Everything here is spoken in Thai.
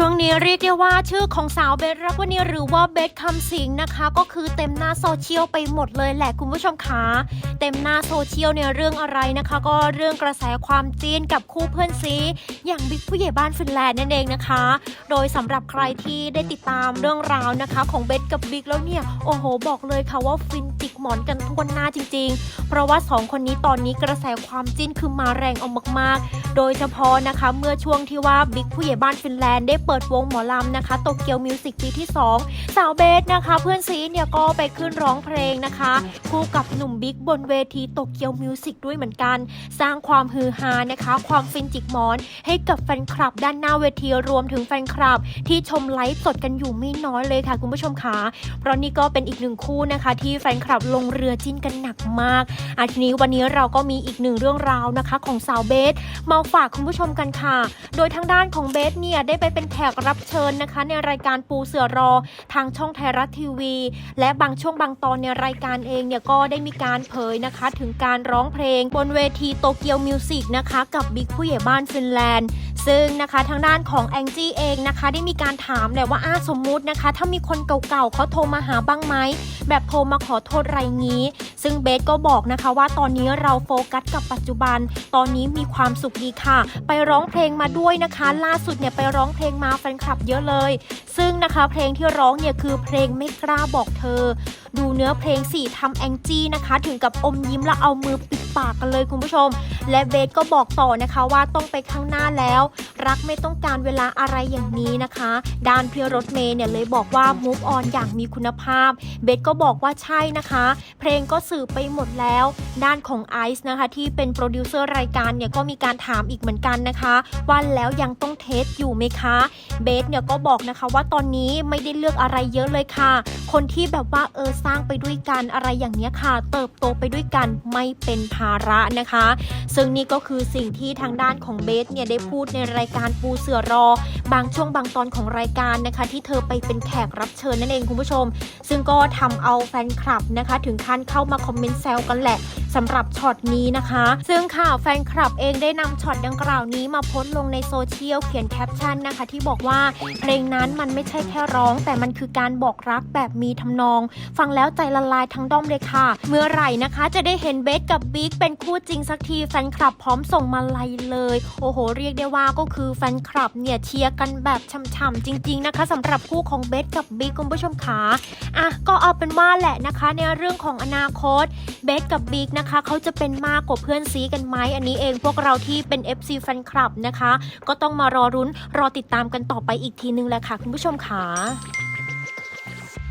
ช่วงนี้เรียกได้ว่าชื่อของสาวเบสรักวนีหรือว่าเบสคำสิงนะคะ ก็คือเต็มหน้าโซเชียลไปหมดเลยแหละคุณผู้ชมคะเต็มหน้าโซเชียลเนี่ยเรื่องอะไรนะคะ ก็เรื่องกระแสความจีนกับคู่เพื่อนซีอย่างบิ๊กผู้ใหญ่บ้านฟินแลนด์นั่นเองนะคะ โดยสำหรับใครที่ได้ติดตามเรื่องราวนะคะ ของเบสกับบิ๊กแล้วเนี่ยโอ้โห บอกเลยค่ะว่าฟินจิกหมอนกันทวนหน้าจริง ๆ เพราะว่าสองคนนี้ตอนนี้กระแสความจิ้นคือมาแรงเอามาก ๆ โดยเฉพาะนะคะเมื่อช่วงที่ว่าบิ๊กผู้ใหญ่บ้านฟินแลนด์ได้เปิดวงหมอลำนะคะโตเกียวมิวสิกปีที่ 2 สาวเบสนะคะ เพื่อนซีเนี่ยก็ไปขึ้นร้องเพลงนะคะ คู่กับหนุ่มบิ๊กบนเวทีโตเกียวมิวสิกด้วยเหมือนกัน สร้างความฮือฮานะคะ ความฟินจิกหมอน ให้กับแฟนคลับด้านหน้าเวทีรวมถึงแฟนคลับ ที่ชมไลฟ์สดกันอยู่ไม่น้อยเลยค่ะคุณผู้ชมคะเพราะนี่ก็เป็นอีกหนึ่งคู่นะคะ ที่แฟนคลับลงเรือจิ้นกันหนักมากอาทีนี้วันนี้เราก็มีอีกหนึ่งเรื่องราวนะคะ ของสาวเบสมาฝากคุณผู้ชมกันค่ะ โดยทางด้านของเบสเนี่ยได้ไปเป็นแขกรับเชิญนะคะ ในรายการปูเสือรอทางช่องไทยรัฐทีวี และบางช่วงบางตอนในรายการเองเนี่ยก็ได้มีการเผยนะคะ ถึงการร้องเพลงบนเวทีโตเกียวมิวสิกนะคะ กับบิ๊กผู้ใหญ่บ้านฟินแลนด์ ซึ่งนะคะทางด้านของแองจี้เองนะคะ ได้มีการถามแหละว่าอาสมมุตินะคะ ถ้ามีคนเก่าๆเขาโทรมาหาบ้างไหมแบบโทรมาขอโทษไรงี้ ซึ่งเบสก็บอกนะคะว่าตอนนี้เราโฟกัสกับปัจจุบัน ตอนนี้มีความสุขดีค่ะ ไปร้องเพลงมาด้วยนะคะ ล่าสุดเนี่ยไปร้องเพลงมาแฟนคลับเยอะเลย ซึ่งนะคะเพลงที่ร้องเนี่ยคือเพลงไม่กล้าบอกเธอ ดูเนื้อเพลงสี่ทำแองจี้นะคะ ถึงกับอมยิ้มและเอามือปิด ปากกันเลยคุณผู้ชม และเบสก็บอกต่อนะคะว่าต้องไปข้างหน้าแล้ว รักไม่ต้องการเวลาอะไรอย่างนี้นะคะ ด้านพี่รถเมย์เนี่ยเลยบอกว่า move on อย่างมีคุณภาพ เบสก็บอกว่าใช่นะคะ เพลงก็สื่อไปหมดแล้ว ด้านของไอซ์นะคะ ที่เป็นโปรดิวเซอร์รายการเนี่ยก็มีการถามอีกเหมือนกันนะคะ ว่าแล้วยังต้องเทสอยู่ไหมคะ เบสเนี่ยก็บอกนะคะว่าตอนนี้ไม่ได้เลือกอะไรเยอะเลยค่ะ คนที่แบบว่าเออสร้างไปด้วยกันอะไรอย่างเนี้ยค่ะ เติบโตไปด้วยกันไม่เป็นภาระนะคะ ซึ่งนี่ก็คือสิ่งที่ทางด้านของเบสเนี่ยได้พูดในรายการปูเสือรอ บางช่วงบางตอนของรายการนะคะ ที่เธอไปเป็นแขกรับเชิญนั่นเองคุณผู้ชม ซึ่งก็ทำเอาแฟนคลับนะคะ ถึงขั้นเข้ามาคอมเมนต์แซวกันแหละสำหรับช็อตนี้นะคะ ซึ่งค่ะแฟนคลับเองได้นำช็อตดังกล่าวนี้มาโพสต์ลงในโซเชียลเขียนแคปชั่นนะคะ ที่บอกว่าเพลงนั้นมันไม่ใช่แค่ร้อง แต่มันคือการบอกรักแบบมีทำนอง ฟังแล้วใจละลายทั้งด้อมเลยค่ะ เมื่อไหร่นะคะ จะได้เห็นเบสกับบิ๊กเป็นคู่จริงสักทีแฟนคลับพร้อมส่งมาลัยเลย โอ้โห เรียกได้ว่าก็คือแฟนคลับเนี่ยเชียร์กันแบบช่ำๆจริง ๆนะคะสำหรับคู่ของเบสกับบิ๊กคุณผู้ชมขาอะก็เอาเป็นว่าแหละนะคะ ในเรื่องของอนาคตเบสกับบิ๊กนะคะเขาจะเป็นมากกว่าเพื่อนซีกันไหมอันนี้เองพวกเราที่เป็น FC แฟนคลับนะคะ ก็ต้องมารอรุ้นรอติดตามกันต่อไปอีกทีนึงแหละค่ะ คุณผู้ชมขา